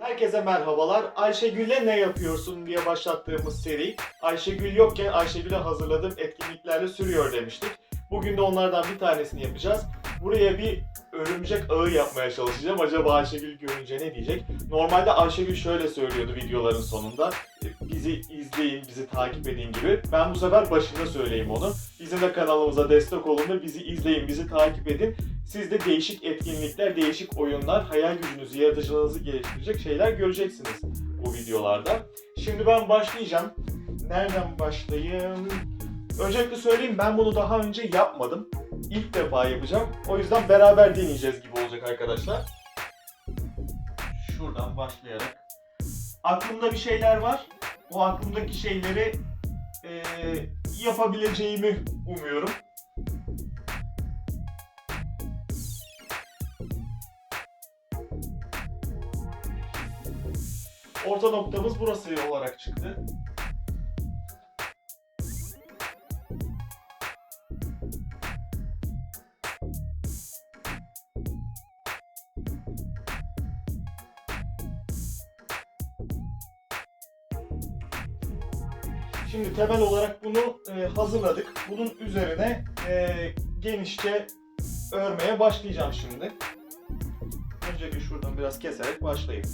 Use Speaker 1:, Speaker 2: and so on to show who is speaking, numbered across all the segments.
Speaker 1: Herkese merhabalar. Ayşegül'le ne yapıyorsun diye başlattığımız seri. Ayşegül yokken Ayşegül'e hazırladığım etkinliklerle sürüyor demiştik. Bugün de onlardan bir tanesini yapacağız. Buraya bir örümcek ağı yapmaya çalışacağım. Acaba Ayşegül görünce ne diyecek? Normalde Ayşegül şöyle söylüyordu videoların sonunda. "E, Bizi izleyin, bizi takip edin gibi. Ben bu sefer başında söyleyeyim onu. Bizim de kanalımıza destek olun ve bizi izleyin, bizi takip edin. Siz de değişik etkinlikler, değişik oyunlar, hayal gücünüzü, yaratıcılığınızı geliştirecek şeyler göreceksiniz bu videolarda. Şimdi ben başlayacağım. Nereden başlayayım? Öncelikle söyleyeyim ben bunu daha önce yapmadım. İlk defa yapacağım. O yüzden beraber deneyeceğiz gibi olacak arkadaşlar. Şuradan başlayarak. Aklımda bir şeyler var. O aklımdaki şeyleri eee, yapabileceğimi umuyorum. Orta noktamız burası olarak çıktı. Şimdi temel olarak bunu e, hazırladık. Bunun üzerine e, genişçe örmeye başlayacağım şimdi. Önce bir şuradan biraz keserek başlayayım.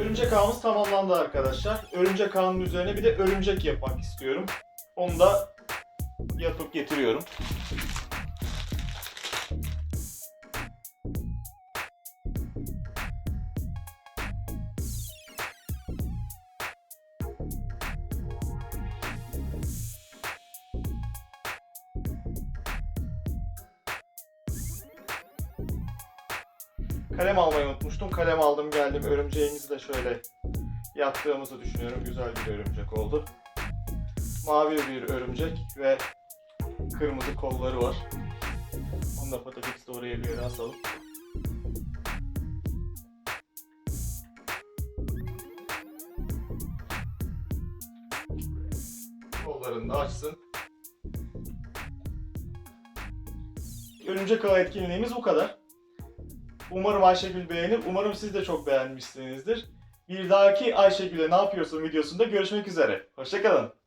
Speaker 1: Örümcek ağımız tamamlandı arkadaşlar. Örümcek ağının üzerine bir de örümcek yapmak istiyorum. Onu da yapıp getiriyorum. Kalem almayı unutmuştum. Kalem aldım geldim. Örümceğimizi de şöyle yaptığımızı düşünüyorum. Güzel bir örümcek oldu. Mavi bir örümcek ve kırmızı kolları var. Onu da patatesi de oraya bir yere asalım. Kollarını da açsın. Örümcek ağı etkinliğimiz bu kadar. Umarım Ayşegül beğenir. Umarım siz de çok beğenmişsinizdir. Bir dahaki Ayşegül'e ne yapıyorsun videosunda görüşmek üzere. Hoşçakalın.